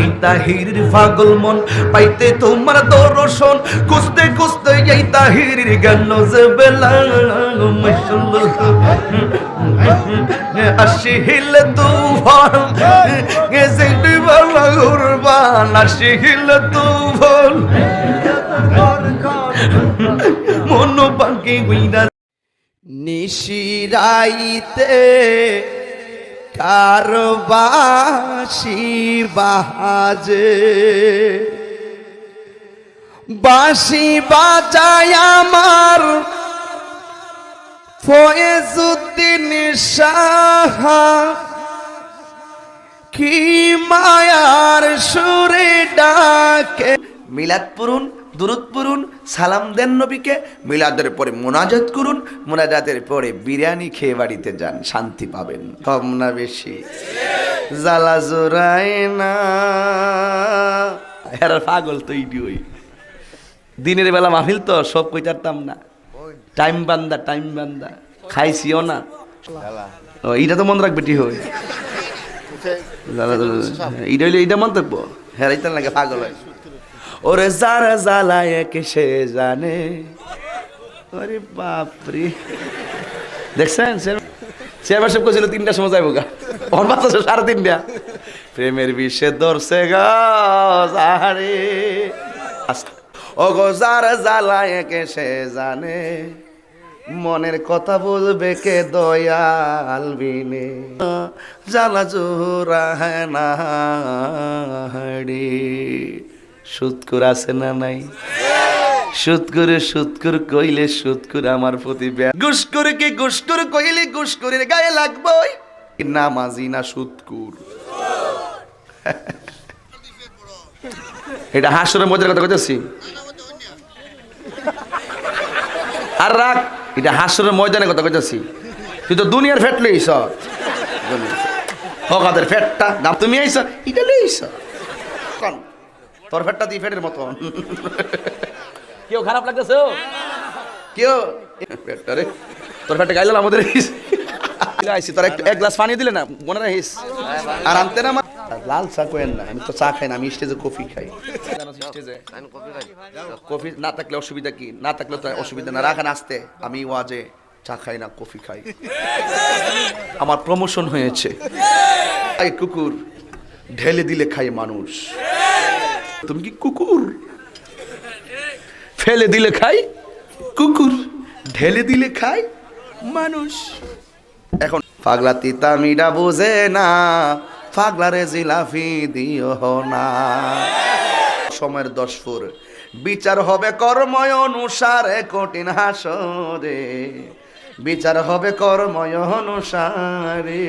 এই তাহির পাগল মন, পাইতে তোমার দর্শন। খুঁজতে খুঁজতে এই তাহির গেল যে বেলা আসি হিলে তুফান গেছে বালা উরবান আসি হিলে তুফান। মন পাখি গুইনা নিশিরাইতে কারবাসি বাজে। বাঁশি বাজায় আমার ফয়েজুদ্দিন সাহা। কি মায়ার সুরে ডাকে। মিলাদ পড়ুন দুরুদ পড়ুন সালাম দেন নবীকে মিলাদের পরে মোনাজাত করুন মোনাজাতের পরে বিরিয়ানি খেয়ে বাড়িতে যান শান্তি পাবেন। কম না বেশি। জ্বালা জোড়ায় না। এরা পাগল তো ইডি ওই দিনের বেলা মাহফিল তো সব কইতারতাম না। টাইম বান্দা টাইম বান্দা। খাইছিও না। ও এইটা তো মনে রাখবে টি হই। এইটা হইলে এইটা মন্তব্য। হ্যাঁ এইটা লাগে পাগল হয়? ওরে যারা জ্বালায় কে সে জানে। ওরে বাপরে। দেখছেন? চেয়ারম্যান সাহেব কছিল তিনটার সময় যাইব গা। ওর বাচ্চা সাড়ে তিনটা। প্রেমের বিষে ধরছে গা আরে ও গো যারা জ্বালায় কে সে জানে। মনের কথা বলবে কে দয়াল বিনে। জ্বালা জোরা না রে সুৎকুর আছে না নাই? সুৎকুরে সুৎকুর কইলে সুৎকুর আমার প্রতি গুসকুর কি গুসকুর কইলে গুসকুরের গায়ে লাগবই? নামাজি না সুৎকুর? এটা হাসরের মধ্যে কথা কইতেছি। আর রাখ এটা হাসরের ময়দানের কথা কইতেছি। তুই তো দুনিয়ার ফ্যাট লইছ। হকাদের ফ্যাটটা দাম তুমি আইছ, এটা লইছ। কন। তোর ফ্যাটটা দি ফ্যাটের মতন। কেউ খারাপ লাগতেছে? কেউ? ফ্যাটটা রে। তোর ফ্যাটটা গাইলাম আমাদের আইসি তোর এক গ্লাস পানি দিলে না? মনে রাখিস? আর আনতে না লাল চা কোয়েন না আমি তো চা খাই না আমি স্টেজে কফি খাই। স্টেজে? কফি না থাকলে অসুবিধা কি? না থাকলে তো অসুবিধা না। রাখান আসতে। আমি ওয়াজে চা খাই না কফি খাই। আমার প্রমোশন হয়েছে। কুকুর ঢেলে দিলে খায় মানুষ। তুমি কি কুকুর? ফেলে দিলে খাই? কুকুর ঢেলে দিলে খাই? মানুষ। এখন পাগলা তিতা মিডা বোঝে না, পাগলারে জিলাফি দিও না। সময়ের দশ ফুর। বিচার হবে কর্ময় অনুসারে কঠিন হাসরে। বিচার হবে কর্ময় অনুসারে।